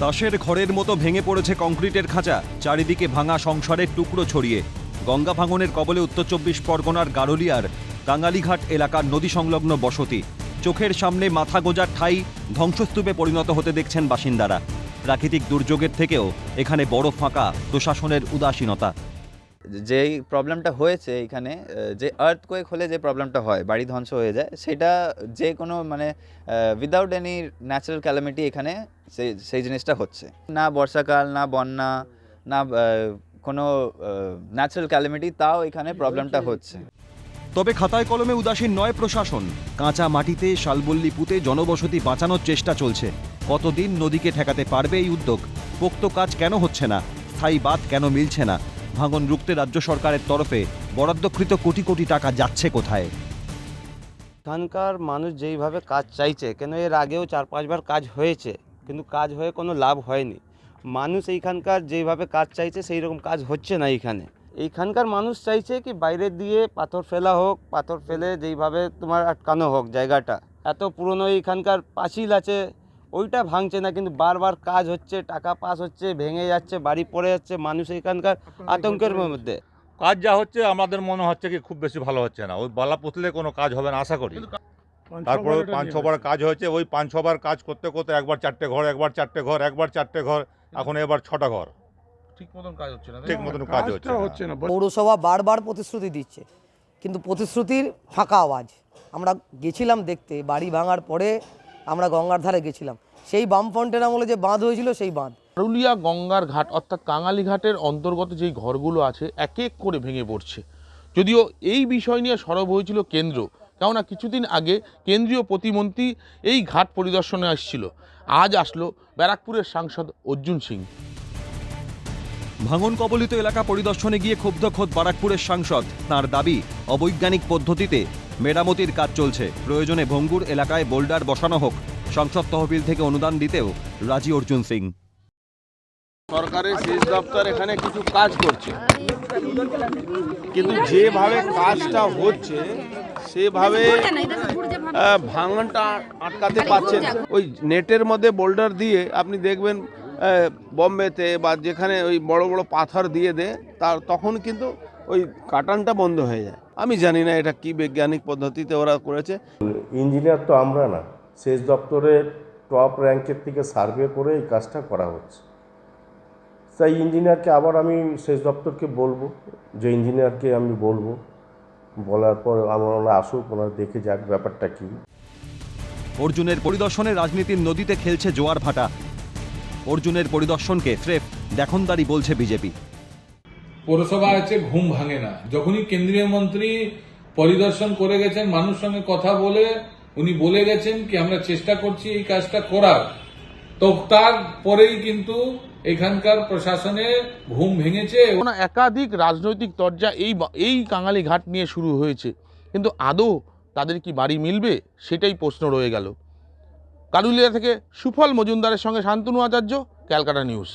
তাসের ঘরের মতো ভেঙে পড়েছে কংক্রিটের খাঁচা, চারিদিকে ভাঙা সংসারের টুকরো ছড়িয়ে। গঙ্গা ভাঙনের কবলে উত্তর চব্বিশ পরগনার গারুলিয়ার কাঙালিঘাট এলাকার নদী সংলগ্ন বসতি। চোখের সামনে মাথা গোজার ঠাই ধ্বংসস্তূপে পরিণত হতে দেখছেন বাসিন্দারা। প্রাকৃতিক দুর্যোগের থেকেও এখানে বড় ফাঁকা প্রশাসনের উদাসীনতা। যেই প্রবলেমটা হয়েছে এখানে আহ, যে আর্থকোয়েক হলে যে প্রবলেমটা হয় বাড়ি ধ্বংস হয়ে যায় সেটা যে কোনো মানে উইদাউট এনি ন্যাচারাল ক্যালামিটি এখানে সেই সেই জিনিসটা হচ্ছে। না বর্ষাকাল না বন্যা না কোনো ন্যাচারাল ক্যালামিটি তাও এখানে প্রবলেমটা হচ্ছে। তবে খাতায় কলমে উদাসীন নয় প্রশাসন কাঁচা মাটিতে শালবল্লী পুঁতে জনবসতি বাঁচানোর চেষ্টা চলছে। কতদিন নদীকে ঠেকাতে পারবে এই উদ্যোগ? পোক্ত কাজ কেন হচ্ছে না? স্থায়ী বাদ কেন মিলছে না? ভাঙন রুখতে রাজ্য সরকারের তরফে বরাদ্দকৃত কোটি কোটি টাকা যাচ্ছে কোথায়? এখানকার মানুষ যেইভাবে কাজ চাইছে, কেন এর আগেও চার পাঁচবার কাজ হয়েছে, কিন্তু কাজ হয়ে কোনো লাভ হয়নি। মানুষ এইখানকার যেইভাবে কাজ চাইছে সেই রকম কাজ হচ্ছে না এইখানে। এইখানকার মানুষ চাইছে কি বাইরে দিয়ে পাথর ফেলা হোক, পাথর ফেলে যেইভাবে তোমার আটকানো হোক জায়গাটা। এত পুরনো এইখানকার পাঁচিল আছে ওইটা ভাঙছে না কিন্তু বারবার কাজ হচ্ছে টাকা পাস হচ্ছে ভেঙে যাচ্ছে বাড়ি পড়ে যাচ্ছে মানুষ এখানকার আতঙ্কের মধ্যে। কাজ যা হচ্ছে আমাদের মনে হচ্ছে কি খুব বেশি ভালো হচ্ছে না। ওই বালা পুতলে কোনো কাজ হবে না আশা করি। তারপরে ওই পাঁচ ছবার কাজ হয়েছে ওই পাঁচ ছবার কাজ করতে করতে একবার চারটে ঘর একবার চারটে ঘর একবার চারটে ঘর এখন এবার ছটা ঘর। ঠিক মতন কাজ হচ্ছে না ঠিক মতন কাজ হচ্ছে না। পৌরসভা বারবার প্রতিশ্রুতি দিচ্ছে কিন্তু প্রতিশ্রুতির ফাঁকা আওয়াজ। আমরা গেছিলাম দেখতে বাড়ি ভাঙার পরে আমরা গঙ্গার ধারে গেছিলাম। সেই বামফ্রন্টের আমলে যে বাঁধ হয়েছিল সেই বাঁধ। পুরুলিয়া গঙ্গার ঘাট অর্থাৎ কাঙালি ঘাটের অন্তর্গত যেই ঘরগুলো আছে এক এক করে ভেঙে পড়ছে। যদিও এই বিষয় নিয়ে সরব হয়েছিল কেন্দ্র কেননা কিছুদিন আগে কেন্দ্রীয় প্রতিমন্ত্রী এই ঘাট পরিদর্শনে আসছিল। আজ আসলো ব্যারাকপুরের সাংসদ অর্জুন সিং। ভাঙন কবলিত এলাকা পরিদর্শনে গিয়ে ক্ষুব্ধ খোদ বারাকপুরের সাংসদ। তার দাবি অবৈজ্ঞানিক পদ্ধতিতে মেরামতির কাজ চলছে। প্রয়োজনে ভঙ্গুর এলাকায় বোল্ডার বসানো হোক। সংসদ তহবিল থেকে অনুদান দিতেও রাজি অর্জুন সিং। সরকারের সেচ দপ্তর এখানে কিছু কাজ করছে। কিন্তু যেভাবে কাজটা হচ্ছে, সেভাবে ভাঙনটা আটকাতে পারছে না। ওই নেটের মধ্যে বোল্ডার দিয়ে আপনি দেখবেন বম্বেতে বা যেখানে ওই বড় বড় পাথর দিয়ে দেয়, তার তখন কিন্তু ওই কাটানটা বন্ধ হয়ে যায়। আমি জানি না এটা কি বৈজ্ঞানিক পদ্ধতিতে ওরা করেছে। ইঞ্জিনিয়ার তো আমরা না সেচ দপ্তরের টপ র্যাঙ্কের থেকে সার্ভে করে এই কাজটা করা হচ্ছে। তাই ইঞ্জিনিয়ারকে আবার আমি সেচ দপ্তরকে বলব যে ইঞ্জিনিয়ারকে আমি বলব বলার পর আমার ওনারা আসুক ওনারা দেখে যাক ব্যাপারটা কী। অর্জুনের পরিদর্শনে রাজনীতির নদীতে খেলছে জোয়ার ভাটা। অর্জুনের পরিদর্শনকে স্রেফ দেখনদারি বলছে বিজেপি। পৌরসভা আছে, ঘুম ভাঙে না। যখনই কেন্দ্রীয় মন্ত্রী পরিদর্শন করে গেছেন, মানুষ সঙ্গে কথা বলে উনি বলে গেছেন কি, আমরা চেষ্টা করছি এই কাজটা করার। তো তারপরেই কিন্তু এখানকার প্রশাসনে ঘুম ভেঙেছে। একাধিক রাজনৈতিক তরজা এই এই কাঙালি ঘাট নিয়ে শুরু হয়েছে। কিন্তু আদৌ তাদের কি বাড়ি মিলবে? সেটাই প্রশ্ন রয়ে গেল। কারুলিয়া থেকে সুফল মজুমদারের সঙ্গে শান্তনু আচার্য, ক্যালকাটা নিউজ।